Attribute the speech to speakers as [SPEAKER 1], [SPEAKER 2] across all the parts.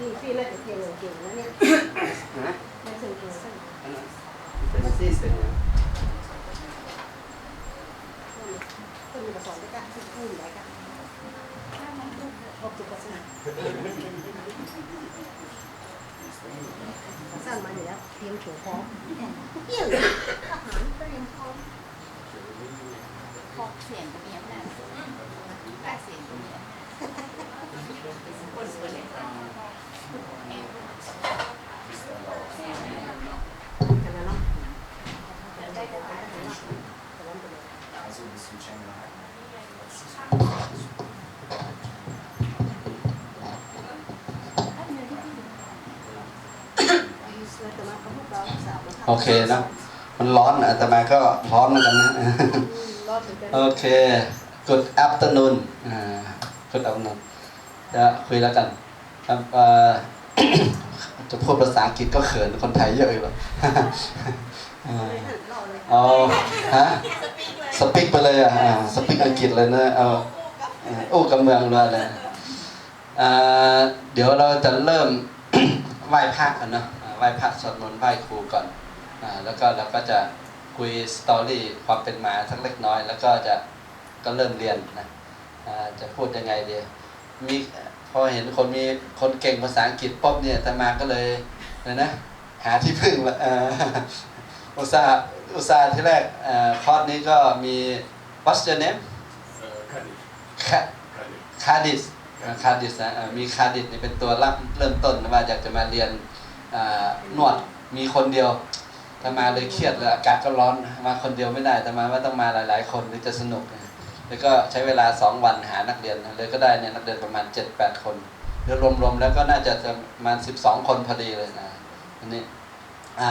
[SPEAKER 1] นี่พี่น่าจะเก่งเก่งนะเนี่ย
[SPEAKER 2] นะ
[SPEAKER 1] ไม่เคยเก่งสัก
[SPEAKER 2] อันนั้นเป็นซีสเป็นยัง
[SPEAKER 1] คนมีกระสอนด้วยกันที่พูดไหนกันหกสิบเปอร์เซ็นต์สั้นมาอยู่แล้วเตรียมถุงพร้อมเยี่ยมอาหารเตรียมพร้อม
[SPEAKER 3] พกเสียงก็มีอำนาจแปดเสียงก็มีอำนาจคนสวยเลย
[SPEAKER 1] กันนะเนาะ
[SPEAKER 3] ได้แต่ว่า
[SPEAKER 4] Also bist du in Shanghai?
[SPEAKER 2] โอเคนะมันร้อนอาตมาก็พร้อมเหมือนกันนะ
[SPEAKER 1] รอดเหมือนกัน
[SPEAKER 2] โอเค good afternoon อ่า good afternoon จะคุยแล้วกัน ครับจะพูดภาษาอังกฤษก็เขินคนไทยเยอะอยู่แล้วอ่า
[SPEAKER 1] รอเลย
[SPEAKER 2] เอาฮะสปิกไปเลยอะสปิกอังกฤษเลยนะเอาอ่าอู้กับเมืองเลยเดี๋ยวเราจะเริ่มไหว้พระกันเนาะไหว้พระสวดมนต์ไหว้ครูก่อนแล้วก็เราก็จะคุยสตอรี่ความเป็นมาสักเล็กน้อย แล้วก็จะก็เริ่มเรียนนะจะพูดยังไงดีมี พอเห็นคนมีคนเก่งภาษาอังกฤษป๊อบเนี่ยอาตมาก็เลยเลยนะหาที่พึ่งละอ่าอุตส่าห์อุตส่าห์ที่แรกเอ่อคอร์สนี้ก็มี what's your name
[SPEAKER 4] Äh, kann ich.
[SPEAKER 2] คา
[SPEAKER 4] Kann ich.
[SPEAKER 2] คาดิสคาดิสนะเอ่อมีคาดิสนี่เป็นตัวรับเริ่มต้นว่าอยากจะมาเรียนอ่านวดมีคนเดียวถ้ามาเลยเครียดเลยอากาศก็ร้อนมาคนเดียวไม่ได้แต่มาว่าต้องมาหลาย ๆ คนถึงจะสนุกนะ แล้วก็ใช้เวลา 2 วันหานักเรียนเลยก็ได้เนี่ยนักเรียนประมาณ 7-8 คนเดี๋ยวรวมๆแล้วก็น่าจะประมาณ 12 คนพอดีเลยนะอันนี้อ่า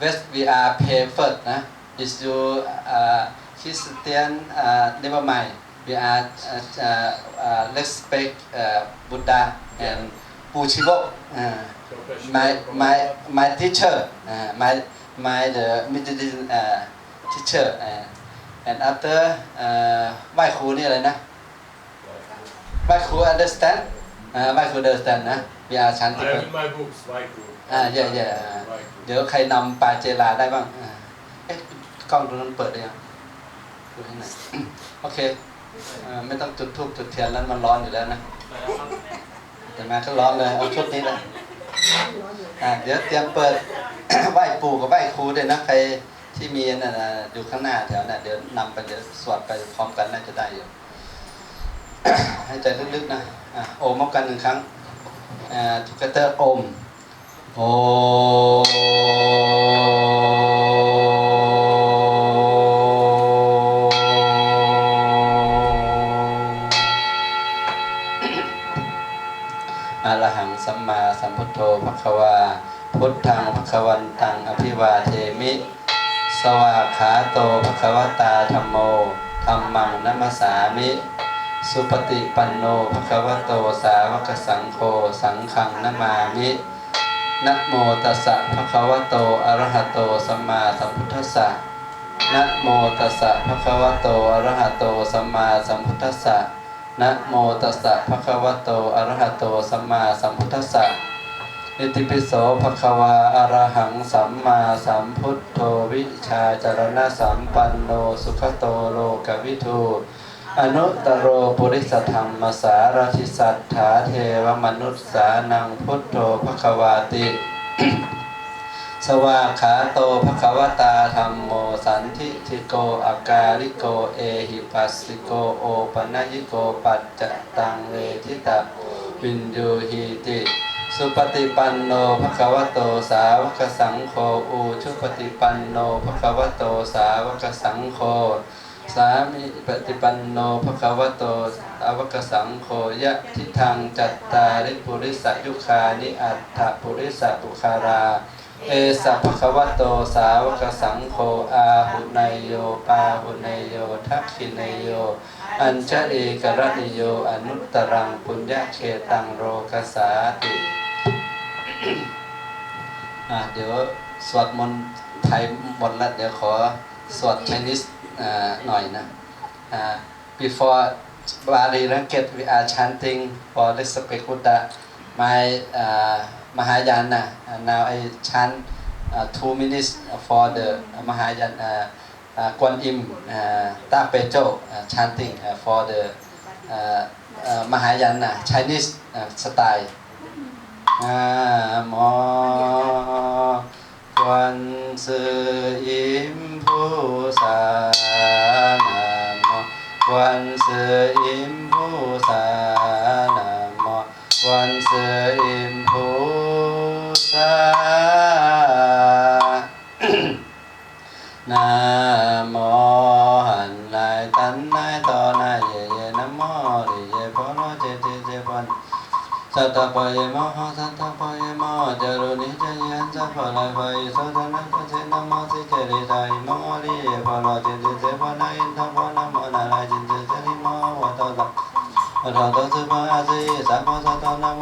[SPEAKER 2] West we are pay first นะ is you uh, Christian uh, never mind we are uh, uh, uh, respect uh, Buddha and Puchivo uh, my my my teacher uh, my my the Methodist uh, teacher uh, and after uh, ไหว้ครูนี่อะไรนะไหว้ครู understand อ่าไหว้ครู understand นะ we are
[SPEAKER 4] I
[SPEAKER 2] chanting
[SPEAKER 4] have in my books, Vaiku.
[SPEAKER 2] อ่า yeah yeah อ่าเดี๋ยวใครนำปลาเจลาได้บ้างอ่าเอ๊ะกล้องตรงนั้นเปิดได้ยังดูให้หน่อยโอเคเอ่อไม่ต้องจุดทูบจุดเทียนแล้วมันร้อนอยู่แล้วนะแต่มาก็ร้อนเลยเอาชุดนี้เลยอ่าเดี๋ยวเตรียมเปิดไหว้ปู่กับไหว้ครูด้วยนะใคร ที่มีนั่นน่ะอยู่ข้างหน้าแถวน่ะเดี๋ยวนำไปเดี๋ยวสวดไปพร้อมกันน่าจะได้อยู่ให้ใจลึกๆนะอะโอมพร้อมกันหนึ่งครั้งทุกเตอร์โอมโออรหังสัมมาสัมพุทโธภควา พุทธังภควันตังอภิวาเทมิ สวากขาโตภควตาธรรมโมธรรมังนัมสสามิ สุปฏิปันโนภควโตสาวกสังโฆสังฆังนมามินะโมตัสสะภะคะวะโตอะระหะโตสัมมาสัมพุทธัสสะนะโมตัสสะภะคะวะโตอะระหะโตสัมมาสัมพุทธัสสะนะโมตัสสะภะคะวะโตอะระหะโตสัมมาสัมพุทธัสสะ อิติปิโสภควาอะรหังสัมมาสัมพุทโธวิชาจารณะสัมปันโนสุขโตโลกวิทูอนุตโรปุริสธรรมสารทิสัทธาเทวมนุษย์สานังพุทโธภควาติ สวาขาโตภควตาธรรมโมสันทิทิโกอาการิโกเอหิปัสสิโกโอปนัญิโกปัจจตังเวทิตาวินโยหิติ สุปฏิปันโนภควโตสาวกสังโฆอูชุปฏิปันโนภควโตสาวกสังโฆสามิปฏิปันโนภะคะวะโตอาวกสังโฆยะทิทังจัตตาริปุริสยุคานิอัตถปุริสปุคารา เอสะภะคะวะโตสาวกสังโฆอาหุนยโยปาหุนยโยทักขินยโย อัญชเอกรณิโยอนุตตรังปุญญาเขตังโรกสาติ เดี๋ยวสวดมนต์ไทยหมดล้วเดี๋ยวขอสวดไชนิสหน่อยนะ before Bali Racket we are chanting for respect Buddha my uh, Mahayana uh, now I chant uh, two minutes for the Mahayana uh, uh, Guan Im uh, Ta Pe Cho uh, chanting uh, for the uh, uh, Mahayana Chinese uh, style นะโมกวนสืออิมผู้สานะโมกวนสืออิมผู้สานะโมกวนสืออิมผู้สา สัตตปะเยโมหสันตปะเยโมจารุนิจยันจะพลายไปสุตนะปะเจนะโมสิเจริตายโมริเยพอโนจเจเจพนาอินทพนะมนาลายจินเจเจริโมวะตตะเระต้องสืบอาศัยสัพพะสัตตนะโม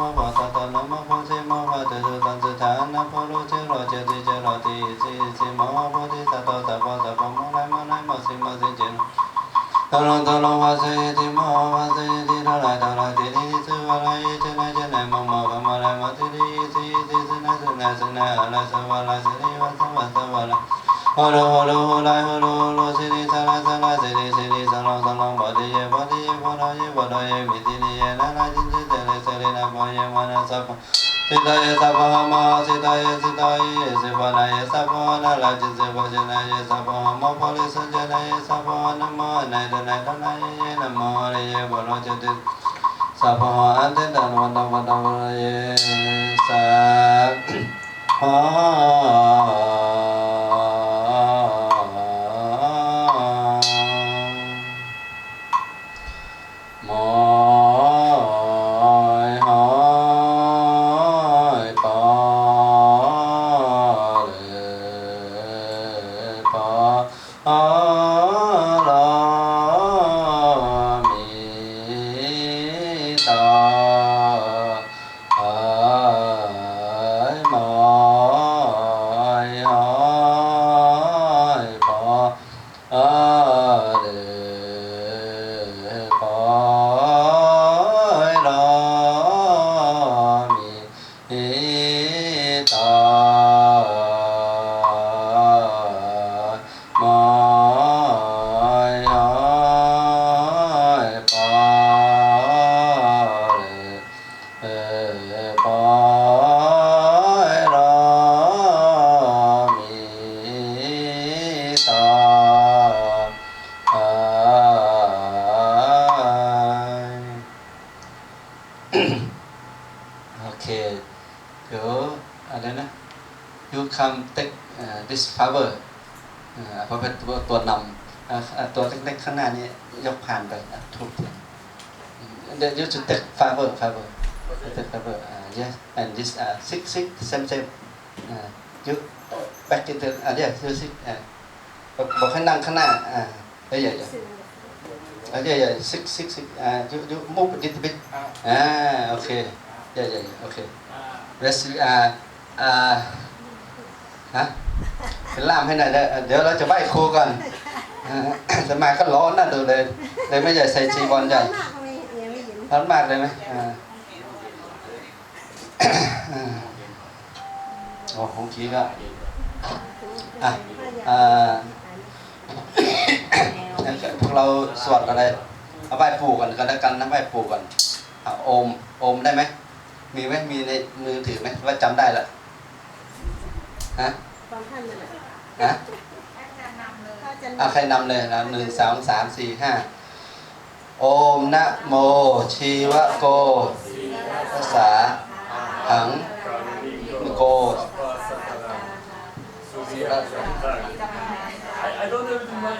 [SPEAKER 2] ปัสสะ นะลาจิสิปะจนะเยสัพพะมะปะลิสัจนะเยสัพพะนะมะนะดนะดนะเยนะมะริเยบโางหน้านี้ยกผ่านไปอะทุบเดี๋ยว you should take power power take power uh, yes and this uh, six six same same uh, you back into uh, yes you six uh, บอกบอกให้นั่งข้างหน้าอ่าเอ้ยอย่าอย่าอ่าอย่าอย่า six six six อ่า you you move a little bit อ่าโอเคอย่าอย่าอย่าโอเค rest อ่าอ่าฮะเป็นล่ามให้หน่อยเด้อเดี๋ยวเราจะไหว้ครูก่อน อ่าสมัยก็ร้อนน่าดูเลยเลยไม่ใหญ่ใส่จีบอลใหญ่
[SPEAKER 1] มากเลยยังไม่เห็น
[SPEAKER 2] ร้อนมากเลยไหมอ่าอ่าโอ้ของคีก็อะอ่างั้นก็พวกเราสวดอะไรเอาไหว้ปู่ก่อนก็แล้วกันนะไหว้ปู่ก่อนเอาโอมโอมได้ไหมมีไหมมีในมือถือไหมว่าจำได้ละฮะ
[SPEAKER 1] ตอนท่านนั่นแหละ
[SPEAKER 2] ฮะ
[SPEAKER 3] อา
[SPEAKER 2] ใครนำเลยนะหนึ่งสองสามสี่ห้าโอมนะโม ชีวะโกภาษาหังโก
[SPEAKER 4] I, I don't know if my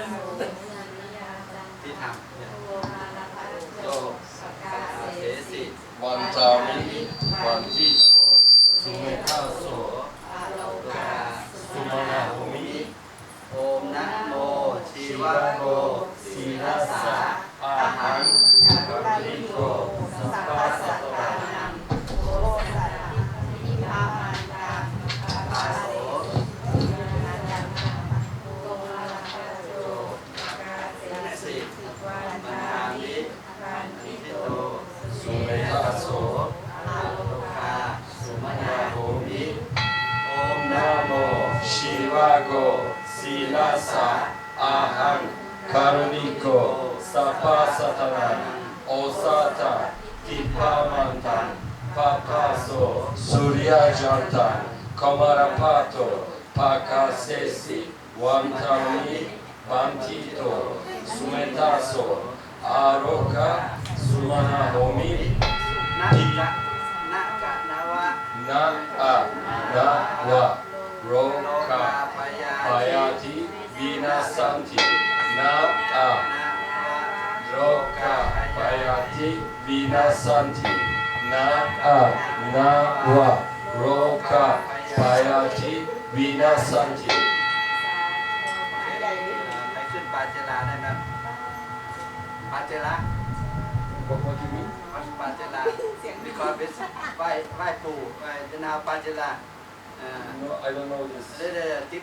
[SPEAKER 2] ที่ทำโยเสสิวันจามิวันที่
[SPEAKER 4] สุเม sa ahang karuniko sapa satanan osata dipamantan papaso surya jantan komarapato pakasesi wantami bantito sumetaso aroka sumana homi naka nawa naka nawa roka payati, payati. วินาสั
[SPEAKER 5] น
[SPEAKER 4] ตินะอะ
[SPEAKER 5] นะวะ
[SPEAKER 4] โรคาปายาติวินาสันติ
[SPEAKER 5] ไปขึ้นปาเจลาได้ไหมปาเจลา
[SPEAKER 4] What what do you mean?
[SPEAKER 5] วัดปาเจลามีความเป็นไหว้ไหว้ปู่ไหว้เจนาปาเจลาเออ
[SPEAKER 4] No, I don't know this.
[SPEAKER 5] เดี๋ยวเดี๋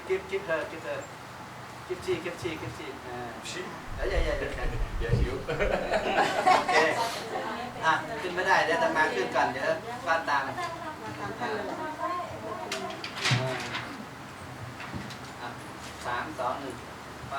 [SPEAKER 5] ยวจิ๊บจิ๊บจิ๊บเธอจิ๊บเธอจิ๊บชีจิ๊บชีจิ๊บชีเออ
[SPEAKER 4] She?
[SPEAKER 5] เอ้ยอย่าอย่าอย่า
[SPEAKER 4] Yeah, you.
[SPEAKER 5] โอเคอะขึ้นไม่ได้เดี๋ยวจะมาขึ้นก่อนเดี๋ยวฟาดตาม
[SPEAKER 1] มาตามกันเลยเหรอ
[SPEAKER 5] อะสามสองหนึ่งป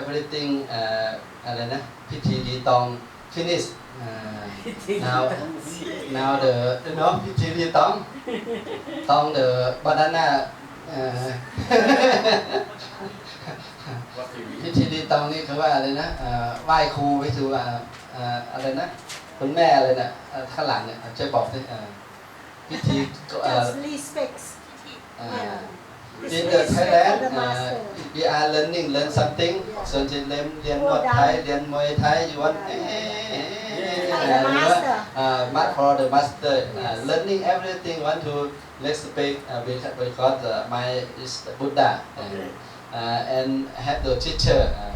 [SPEAKER 2] everything เอ่ออะไรนะพิธีดีตอง finish อ่า now now the no พิธีดีตองตอง the banana เอ่อ
[SPEAKER 4] What do you mean?
[SPEAKER 2] พิธีดีตองนี่คือว่าอะไรนะเอ่อไหว้ครูไปสู่อ่าเอ่ออะไรนะคุณแม่อะไรนะเอ่อข้างหลังเนี่ยช่วยบอกสิเอ่อพิธีเอ่อ
[SPEAKER 1] just respects
[SPEAKER 2] เอ่อ
[SPEAKER 1] yeah
[SPEAKER 2] In the Thailand,
[SPEAKER 1] the
[SPEAKER 2] uh,
[SPEAKER 1] master
[SPEAKER 2] we are learning learn something. ส่วนจะเรียนเรียนนวดไทยเรียนมวยไทยอยู่วันเอ๊ะ
[SPEAKER 1] the master
[SPEAKER 2] uh, mat for the master. Uh, learning everything want to respect uh, because because uh, my is the Buddha and, uh, and have the teacher. Uh,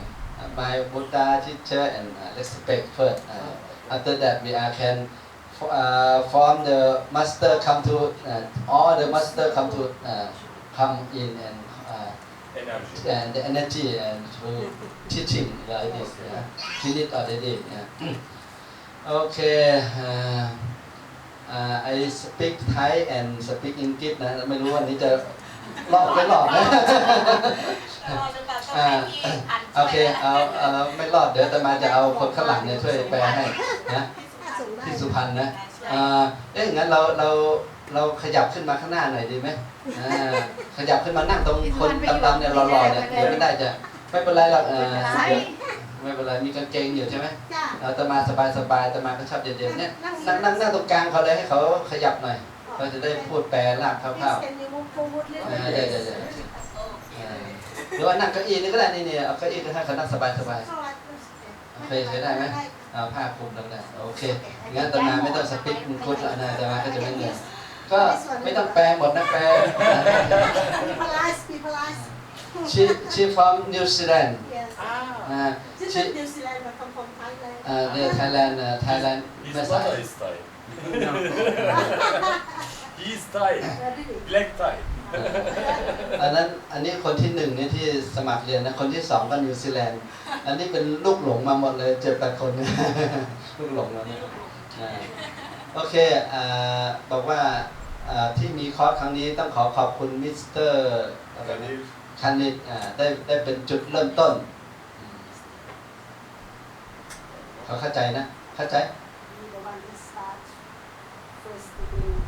[SPEAKER 2] my Buddha teacher and uh, respect first. Uh, after that we are can f- uh, form the master come to uh, all the master come to uh, come in and uh,
[SPEAKER 4] Energy.
[SPEAKER 2] and the energy and to teaching like this. Yeah. Finish already. Yeah. okay. Uh, uh, I speak Thai and speak English นะไม่รู้วันนี้จะรอบไม่รอบนะ อ่าโอเคเอาเอาไม่รอดเดี๋ยวอาตมาจะเอาคนข้างหลังเนี่ยช่วยแปลให้นะ
[SPEAKER 1] สูงได้
[SPEAKER 2] ที่สุพรรณนะอ่าเอ๊ะงั้นเราเรา เราขยับขึ้นมาข้างหน้าหน่อยดีไหมอ่าขยับขึ้นมานั่งตรงคนดำๆเนี่ยหล่อๆเนี่ยเดี๋ยวไม่ได้จะไม่เป็นไรหรอกเออเดี๋ยวไม่เป็นไรมีกางเกงอยู่ใช่ไหม
[SPEAKER 1] จ้า
[SPEAKER 2] อาตมาสบายๆอาตมาก็ชอบเย็นๆเนี่ยนั่งนั่งนั่งตรงกลางเขาเลยให้เขาขยับหน่อยเขาจะได้พูดแปลรากคร่าว
[SPEAKER 1] Can you move forward
[SPEAKER 2] ๆ
[SPEAKER 1] little
[SPEAKER 2] อ่า
[SPEAKER 1] bit?
[SPEAKER 2] เดี๋ยวเดี๋ยวเดี๋ยวหรือว่านั่งเก้าอี้นี่ก็ได้นี่นี่เอาเก้าอี้ก็ให้เขานั่งสบายสบาย
[SPEAKER 1] เข้าวัด
[SPEAKER 2] เคยเคยได้ไหมเอาผ้าคลุมแล้วได้โอเคงั้นตมาไม่ต้องสปิกมุคุดแล้วนะตมาก็จะไม่เหนื่อย ก็ไม่ต้องแปลหมดนะแปล
[SPEAKER 1] people eyes people eyes
[SPEAKER 2] she she from New Zealand
[SPEAKER 1] yes
[SPEAKER 2] อ่า
[SPEAKER 1] She's
[SPEAKER 2] she
[SPEAKER 1] from New Zealand but come from Thailand
[SPEAKER 2] อ่าเนี่ย Thailand อ่า Thailand
[SPEAKER 4] His
[SPEAKER 2] แม่สาย
[SPEAKER 4] mother is Thai. He is Thai.
[SPEAKER 1] Really?
[SPEAKER 4] Black Thai.
[SPEAKER 2] อันนั้นอันนี้คนที่หนึ่งเนี่ยที่สมัครเรียนนะคนที่สองก็นิวซีแลนด์อันนี้เป็นลูกหลงมาหมดเลยเจ็ดแปดคน ลูกหลงมาเนี่ยอ่าโอเคอ่าบอกว่าอ่า ที่มีคอร์สครั้งนี้ต้องขอขอบคุณมิสเตอร์อะไรนะคันนี้อ่าได้ได้เป็นจุดเริ่มต้นอืมเขาเข้าใจนะ เข้าใจ
[SPEAKER 1] You the one who start first beginning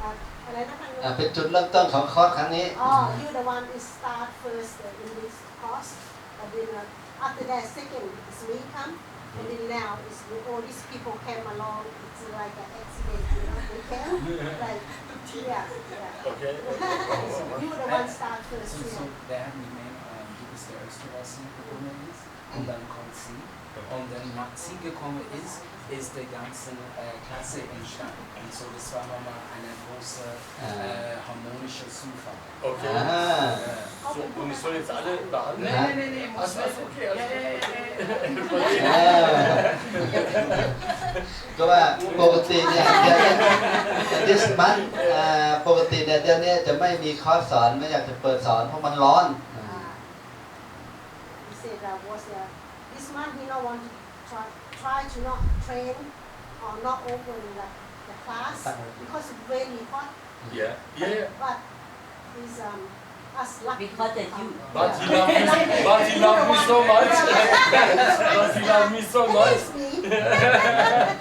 [SPEAKER 1] อะอะไรนะพัง
[SPEAKER 2] อ่าเป็นจุดเริ่มต้นของคอร์สครั้งนี้
[SPEAKER 1] Oh, you the one who start first uh, in this course, but then uh, after that second is me come, and then now is all these people came along. It's like an accident, you know. They came like yeah, yeah.
[SPEAKER 4] Okay.
[SPEAKER 1] you the one start first.
[SPEAKER 5] Så,
[SPEAKER 1] You
[SPEAKER 5] så
[SPEAKER 1] know.
[SPEAKER 5] det här med um, du bestämmer Östervasen kommer is, och den kommer si, och den Nazi kommer is, ist der ganzen äh, Klasse entstanden. Und so, das war nochmal eine große äh, harmonische Zufall.
[SPEAKER 4] Okay.
[SPEAKER 2] Ah.
[SPEAKER 5] Äh,
[SPEAKER 4] So, und ich soll jetzt alle behandeln?
[SPEAKER 2] Nein,
[SPEAKER 5] nee, nee,
[SPEAKER 4] Ach, so, okay, alles gut.
[SPEAKER 2] อ่าก็ว่าปกติเนี่ยเดือนนี้ this month อ่าปกติเนี่ยเดือนนี้จะไม่มีคอร์สสอนไม่อยากจะเปิดสอนเพราะมันร้อน
[SPEAKER 1] Uh, he said that was uh, this man he not want to try try to not train or not open the, the class because it's very hot.
[SPEAKER 4] Yeah, yeah, yeah.
[SPEAKER 1] But he's um us lucky.
[SPEAKER 3] Because that you-
[SPEAKER 4] But he loved me, but he loved me so much. but he loved me so much.
[SPEAKER 1] It's me.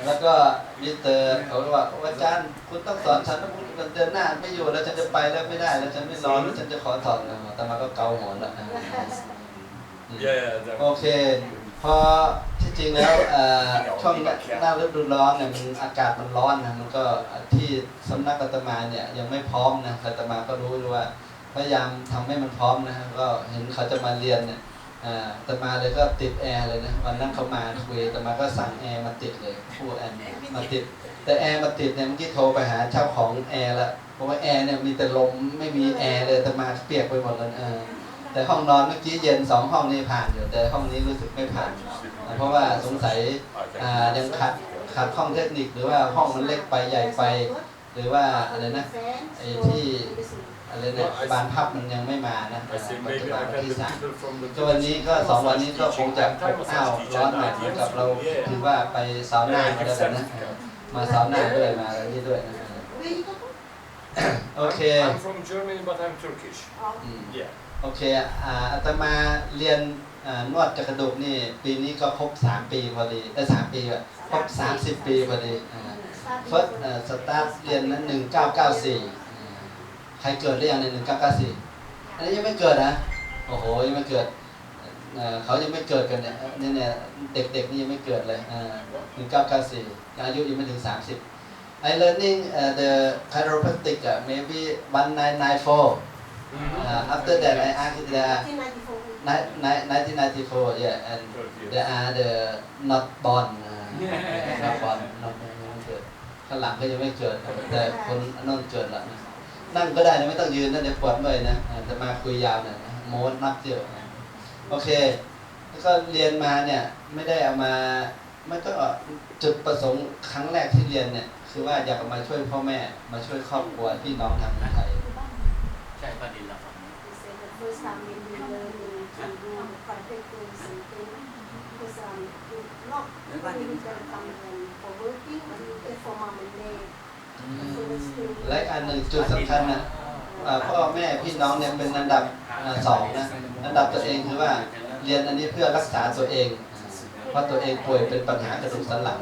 [SPEAKER 2] แล้วก็มิสเตอร์เขาก็ว่าโอ้อาจารย์คุณต้องสอนฉันนะคุณเดือนหน้าไม่อยู่แล้วฉันจะไปแล้วไม่ได้แล้วฉันไม่รอแล้วฉันจะขอถอนนะแต่มาก็เกาหัวแล้วอ่า
[SPEAKER 4] Yeah, yeah, that-
[SPEAKER 2] โอเค พอที่จริงแล้วช่วงหน้าฤดูร้อนเนี่ยมันอากาศมันร้อนนะมันก็ที่สำนักอาตมาเนี่ยยังไม่พร้อมนะอาตมาก็รู้อยู่ว่าพยายามทำให้มันพร้อมนะก็เห็นเขาจะมาเรียนเนี่ยอาอาตมาเลยก็ติดแอร์เลยนะวันนั้นเขามาคุยอาตมาก็สั่งแอร์มาติดเลยผู้แอร์มาติด แต่แอร์มาติดเนี่ยเมื่อกี้โทรไปหาเจ้าของแอร์ละเพราะว่าแอร์เนี่ยมีแต่ลมไม่มีแอร์เลยอาตมาเปียกไปหมดเลยเออ แต่ห้องนอนเมื่อกี้เย็นสองห้องนี่ผ่านอยู่แต่ห้องนี้รู้สึกไม่ผ่าน เพราะว่าสงสัยอ่ายังขัดขัดห้องเทคนิคหรือว่าห้องมันเล็กไปใหญ่ไป หรือว่าอะไรนะไอ้ที่อะไรนะบานพับมันยังไม่มานะ
[SPEAKER 4] I say
[SPEAKER 2] มันจะ
[SPEAKER 4] maybe
[SPEAKER 2] มา
[SPEAKER 4] I
[SPEAKER 2] วัน
[SPEAKER 4] can
[SPEAKER 2] ที่
[SPEAKER 4] the
[SPEAKER 2] สาม
[SPEAKER 4] people from the
[SPEAKER 2] ก็วันนี้ก็สองวันนี้ก็คงจะอบอ้าวร้อนหน่อยเหมือนกับเราถือว่าไปซาวน่ามาแล้วกันนะมาซาวน่าด้วยมาอะไรนี่ด้วยนะ
[SPEAKER 1] Where you go?
[SPEAKER 2] โอเค
[SPEAKER 4] I'm from Germany, but I'm Turkish.
[SPEAKER 1] Oh,
[SPEAKER 2] อืม
[SPEAKER 4] Yeah.
[SPEAKER 2] โอเคอ่าอาตมาเรียนนวดจักระดูกนี่ ปีนี้ก็ครบ 3 ปีพอดีเอ้สามปีอะครบ 30 ปีพอดีเฟิร์สสตาร์ทเรียนนั้น1994อ่าใครเกิดหรือยังใน 1994 อันนี้ยังไม่เกิดนะ โอ้โห ยังไม่เกิดเขายังไม่เกิดกันเนี่ยเนี่ยเนี่ยเด็กๆนี่ยังไม่เกิดเลยอ่า1994อายุยังไม่ถึง30 I learning uh, the chiropractic uh, maybe 1994 uh, after that I asked the
[SPEAKER 1] 1994.
[SPEAKER 2] ni- ni- 1994 yeah and they are the not born uh, not born not ยังไม่เกิดข้างหลังก็ยังไม่เกิดแต่คนนั่นเกิดแล้วนะนั่งก็ได้นะไม่ต้องยืนนะเดี๋ยวปวดเมื่อยนะจะมาคุยยาวหน่อยนะโม้นับเดียวนะโอเค แล้วก็เรียนมาเนี่ยไม่ได้เอามามันก็จุดประสงค์ครั้งแรกที่เรียนเนี่ย คือว่าอยากมาช่วยพ่อแม่มาช่วยครอบครัวพี่น้องทางไทย
[SPEAKER 5] ใช่ประเด็นละครับ
[SPEAKER 1] He said the first time when we learning to do the private things and things, because um, you not really gonna come and for working, but you get for mom and dad. The first thing.
[SPEAKER 2] และอันหนึ่งจุดสำคัญนะพ่อแม่พี่น้องเนี่ยเป็นอันดับสองนะอันดับตัวเองคือว่าเรียนอันนี้เพื่อรักษาตัวเอง เพราะตัวเองป่วยเป็นปัญหากระดูกสันหลัง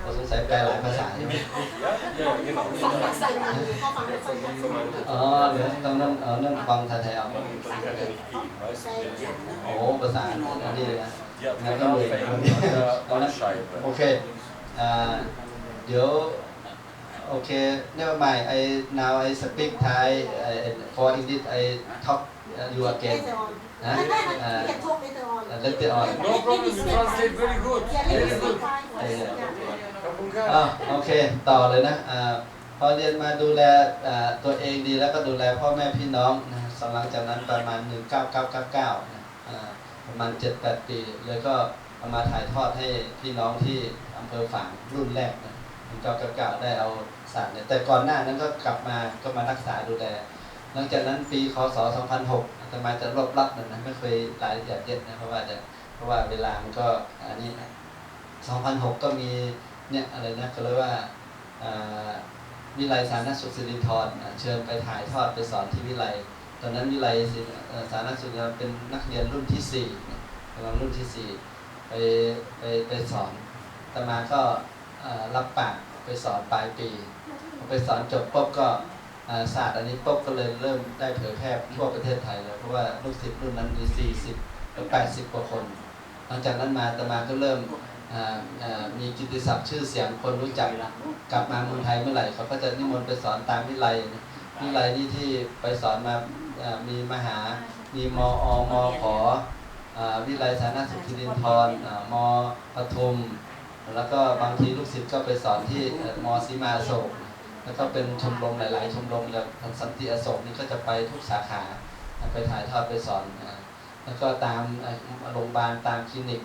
[SPEAKER 2] เราสงสัยแปลหลายภาษาใช่ไหม
[SPEAKER 4] Yeah, yeah, genau.
[SPEAKER 1] ฟังภาษาอังกฤษเขาฟังไม่ค่อยชัด
[SPEAKER 2] อ๋อเดี๋ยวต้องนั่นเออนั่นฟังไทยๆเอา
[SPEAKER 4] Man kann ja nicht gehen, weißt du?
[SPEAKER 2] โอ้ภาษาอันนี้เลยนะ
[SPEAKER 4] Die hat keine Anfänge an der Bandscheibe.
[SPEAKER 2] โอเคอ่าเดี๋ยว okay never mind I now I speak Thai I, for English I talk uh, you again
[SPEAKER 1] Later on.
[SPEAKER 2] Huh?
[SPEAKER 1] We
[SPEAKER 2] Uh,
[SPEAKER 1] can talk later on.
[SPEAKER 2] uh, later on
[SPEAKER 4] No problem, you translate very good.
[SPEAKER 1] Yeah, let me
[SPEAKER 4] Very good.
[SPEAKER 1] speak Thai first.
[SPEAKER 2] Yeah.
[SPEAKER 4] อบคุณครับ
[SPEAKER 2] อ่าโอเค ต่อเลยนะอ่าพอเรียนมาดูแลอ่าตัวเองดีแล้วก็ดูแลพ่อแม่พี่น้องนะสหลังจากนั้นประมาณ1999นะอ่าประมาณ 7-8 ปีเลยก็เอามาถ่ายทอดให้พี่น้องที่อำเภอฝางรุ่นแรกนะ1999 ได้เอาศาสตร์เนี่ยแต่ก่อนหน้านั้นก็กลับมาก็มารักษาดูแลหลังจากนั้นปีคศ 2006อาตมาจะรวบรัดหนะนะไม่เคยรายละเอียดเย็ดนะเพราะว่าจะเพราะว่าเวลามันก็อันนี้นะ2006 ก็มี เนี่ยอะไรนะก็เรียกว่าวิไลสาธารณสุขสิรินธรอ่าเชิญไปถ่ายทอดไปสอนที่วิไลตอนนั้นวิไลสารณสุขเนี่ยเป็นนักเรียนรุ่นที่สี่กำลังรุ่นที่สี่ไปไปไปสอนตมาก็รับปากไปสอนปลายปี ไปสอนจบปุ๊บก็ศาสตร์อันนี้ปุ๊บก็เลยเริ่มได้เผยแพร่ทั่วประเทศไทยเลยเพราะว่าลูกศิษย์รุ่นนั้นมี40หรือ80กว่าคน หลังจากนั้นมาตมาก็เริ่ม มีกิตติศัพท์ชื่อเสียงคนรู้จักกลับมาเมืองไทยเมื่อไหร่เขาก็จะนิมนต์ไปสอนตามวิไลวิไลนี่ที่ไปสอนมามีมหา มีมอมขอวิไลสาธารณสุขทิรินทรอ่ามปทุม แล้วก็บางทีลูกศิษย์ก็ไปสอนที่เอ่อมสีมาโศกแล้วก็เป็นชมรมหลาย ๆ ชมรมแบบสันติอโศกนี่ก็จะไปทุกสาขาไปถ่ายทอดไปสอน แล้วก็ตามโรงพยาบาลตามคลินิก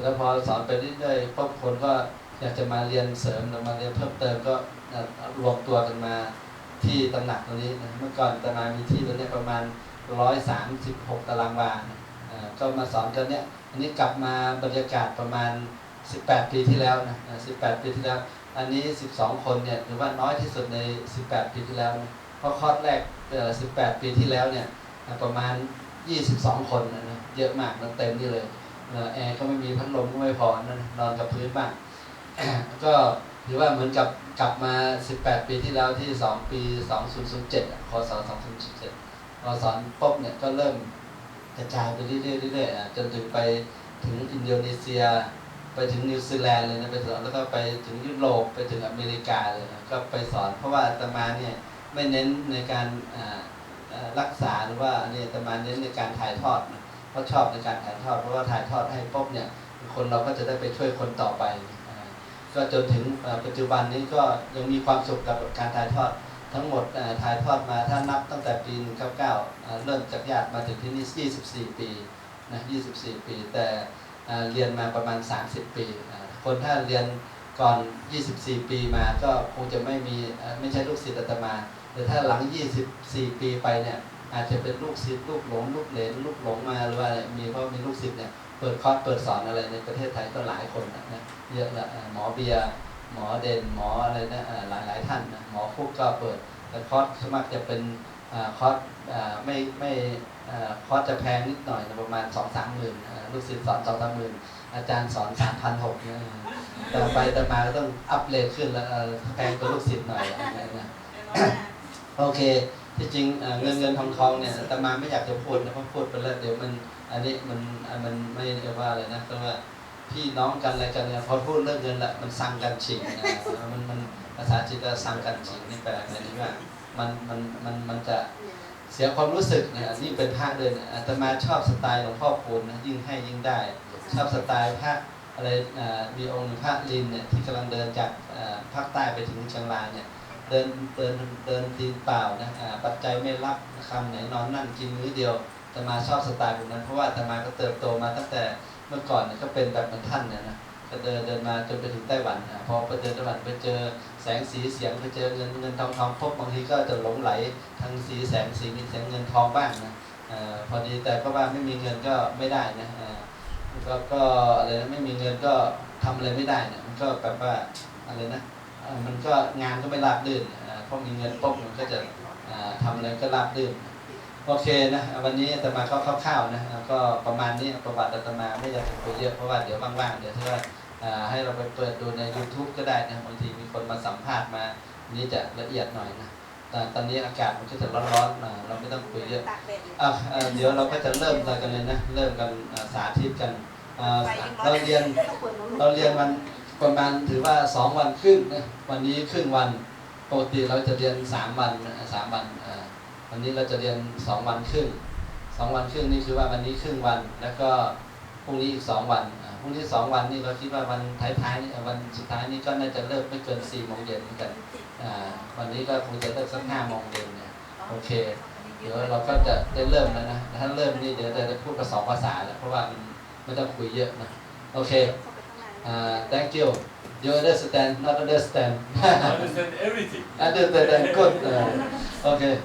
[SPEAKER 2] แล้วพอสอนไปเรื่อยๆพวกคนก็อยากจะมาเรียนเสริมหรือมาเรียนเพิ่มเติมก็รวมตัวกันมาที่ตำหนักตรงนี้นะเมื่อก่อนตำมามีที่ตรงนี้ประมาณ 136 ตารางวาอ่อก็มาสอนกันเนี้ยอันนี้กลับมาบรรยากาศประมาณ 18 ปีที่แล้วนะเอ่อ18 ปีที่แล้ว อันนี้ 12 คนเนี่ยถือว่าน้อยที่สุดใน 18 ปีที่แล้วนะเพราะคอร์สแรกเอ่อ18 ปีที่แล้วเนี่ยประมาณ 22 คนนะเยอะมากมันเต็มนี่เลย แอร์ก็ไม่มีพัดลมก็ไม่พอนั่นนอนกับพื้นบ้างก็ถือว่าเหมือนกับกลับมา 18 ปีที่แล้วที่ 2 ปี 2007อะคศ2007พอสอนปุ๊บเนี่ยก็เริ่มกระจายไปเรื่อยๆเรื่อยๆจนถึงไปถึงอินโดนีเซีย ไปถึงนิวซีแลนด์เลยนะไปสอนแล้วก็ไปถึงยุโรปไปถึงอเมริกาเลยนะก็ไปสอนเพราะว่าตมาเนี่ยไม่เน้นในการรักษาหรือว่าเนี่ยตมาเน้นในการถ่ายทอดนะ เพราชอบในการถ่ายทอดเพราะว่าถ่ายทอดให้ปุ๊บเนี่ยคนเราก็จะได้ไปช่วยคนต่อไปอก็จนถึงปัจจุบันนี้ก็ยังมีความสุขกับการถ่ายทอดทั้งหมดถ่ายทอดมาถ้านับตั้งแต่ปี19อ่าเริ่มจากญาติมาถึงที่นี่24 ปีนะ24 ปี แต่เรียนมาประมาณ 30 ปี คนถ้าเรียนก่อน 24 ปีมาก็คงจะไม่มีไม่ใช่ลูกศิษย์อาตมา แต่ถ้าหลัง 24 ปีไปเนี่ย อาจจะเป็นลูกศิษย์ลูกหลงลูกเหลนลูกหลงมาหรือว่าอะไรมีเพราะมีลูกศิษย์เนี่ยเปิดคอร์สเปิดสอนอะไรในประเทศไทยก็หลายคนนะนะเยอะละอ่าหมอเบียร์หมอเด่นหมออะไรนะอ่าหลายหลายท่านนะหมอฟุกก็เปิดแต่คอร์สส่วนมากจะเป็นอ่าคอร์สอ่าไม่ไม่อ่าคอร์สจะแพงนิดหน่อยนะประมาณสองสามหมื่นอ่าลูกศิษย์สอนสองสามหมื่นอาจารย์สอนสามพันหกนะแต่ไปแต่มาก็ต้องอัปเกรดขึ้นแล้วเอ่อแพงกว่าลูกศิษย์หน่อยอะไรนะโอเค ที่จริงเอ่อเงินเงินทองทองเนี่ยอาแต่มาไม่อยากจะพูดนะเพราะพูดไปแล้วเดี๋ยวมัน อันนี้มันอะมันไม่เรียกว่าอะไรนะก็ว่าพี่น้องกันอะไรกันเนี่ยพอพูดเรื่องเงินละมันสั่งกันฉิงนะมันมันภาษาจีนก็สั่งกันฉิงนี่แปลในนี้ว่ามันมันมันมันจะเสียความรู้สึกเนี่ยอันนี่เป็นพระเดินอาตมาชอบสไตล์หลวงพ่อคูณนะยิ่งให้ยิ่งได้ ชอบสไตล์พระอะไรอ่ามีองค์หนึ่งพระลินเนี่ยที่กำลังเดินจากอ่าภาคใต้ไปถึงเชียงรายเนี่ย เดินเดินเดินตีนเปล่านะอ่าปัจจัยไม่รับคำไหนนอนนั่งกินมื้อเดียวแตมาชอบสไตล์แบบนั้นเพราะว่าแตมาก็เติบโตมาตั้งแต่เมื่อก่อนเนี่ยก็เป็นแบบเหมือนท่านเนี่ยนะก็เดินเดินมาจนไปถึงไต้หวันนะพอไปเดินไต้หวันไปเจอแสงสีเสียงไปเจอเงินเงินทองทองพบบางทีก็จะหลงไหลทางสีแสงสีเสียงเงินทองบ้างนะอพอดีแต่ก็ว่าไม่มีเงินก็ไม่ได้นะก็ก็อะไรนะไม่มีเงินก็ทำอะไรไม่ได้เนี่ยมันก็แบบว่าอะไรนะอ มันก็งานก็ไม่ราบรื่นอ่าเพราะมีเงินปุ๊บมันก็จะอ่าทำอะไรก็ราบรื่นโอเคนะวันนี้อาตมาก็คร่าวๆนะอ่าก็ประมาณนี้ประวัติอาตมาไม่อยากจะคุยเยอะเพราะว่าเดี๋ยวว่างๆเดี๋ยวถ้าว่าอ่าให้เราไปเปิดดูใน YouTube ก็ได้นะบางทีมีคนมาสัมภาษณ์มาอันนี้จะละเอียดหน่อยนะแต่ตอนนี้อากาศมันก็จะร้อนๆอ่าเราไม่ต้องคุยเยอะ
[SPEAKER 3] ตากแดดอยู่
[SPEAKER 2] อะเอ่อเดี๋ยวเราก็จะเริ่มกันเลยนะเริ่มกันอ่าสาธิตกันอ่าเราเรียน
[SPEAKER 1] ต้องเปิดน้ำ
[SPEAKER 2] เราเรียนมัน ประมาณถือว่าสองวันครึ่งนะวันนี้ครึ่งวันปกติเราจะเรียนสามวันสามวันวันนี้เราจะเรียนสองวันครึ่งสองวันครึ่งนี่คือว่าวันนี้ครึ่งวัน แล้วก็พรุ่งนี้อีกสองวันพรุ่งนี้สองวันนี่เราคิดว่าวันท้ายๆวันสุดท้ายนี่ก็น่าจะเลิกไม่เกินสี่โมงเย็นเหมือนกันอ่วันนี้ก็คงจะเลิกสักห้าโมงเย็นเนี่ยโอเคเดี๋ยวเราก็จะได้เริ่มแล้วนะถ้าเริ่มนี่เดี๋ยวจะได้พูดภาษาภาษาแล้วเพราะว่ามันไม่ต้องคุยเยอะนะโอเค Uh, thank you. You understand, not understand.
[SPEAKER 4] Understand everything.
[SPEAKER 2] understand, good. Uh, okay.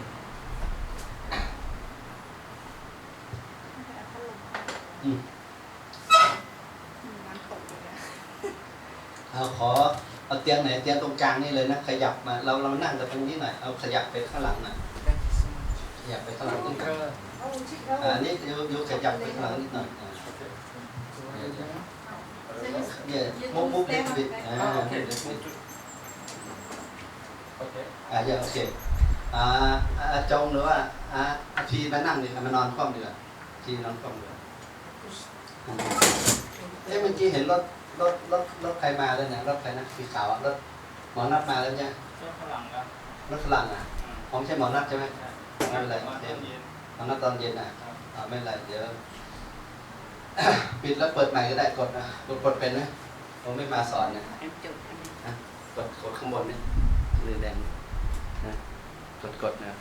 [SPEAKER 2] อืมเอาขอเอาเตียงไหนเตียงตรงกลางนี่เลยนะขยับมาเราเรานั่งกันตรงนี้หน่อยเอาขยับไปข้างหลังหน่อยขยับไปข้างหลังนิดหน่อย
[SPEAKER 1] เอาชิค
[SPEAKER 2] อ่านี่ยูยูขยับไปข้างหลังนิดหน่อย อ่าเนี่ยมุกมุกนิดบิดอ่า
[SPEAKER 4] Okay, let's move to. Okay.
[SPEAKER 2] อ่าเยอะโอเคอ่าอาจงหรือว่าอ่าอาพีมานั่งเดีกว่ามานอนคว่ำเดีกว่าพีนอนคว่ำเดีกว่าอืมเอ๊ะเมื่อกี้เห็นรถรถรถรถใครมาเลยเนี่ยรถใครนะสีขาวอะรถหมอนัดมาแล้วใช่ไหม
[SPEAKER 6] เจ้าฝรั่งครับ
[SPEAKER 2] รถฝรั่งอะผมใช่หมอนัดใช่ไหมไม่เป็นไรเดี๋ยวหมอนัดตอนเย็นอะไม่เป็นไรเดี๋ยว ปิดแล้วเปิดใหม่ก็ได้กดนะกดกดเป็นไหมผมไม่มาสอนเนี่ยกดกดข้างบนนี่มือแดงนะกดกดนะ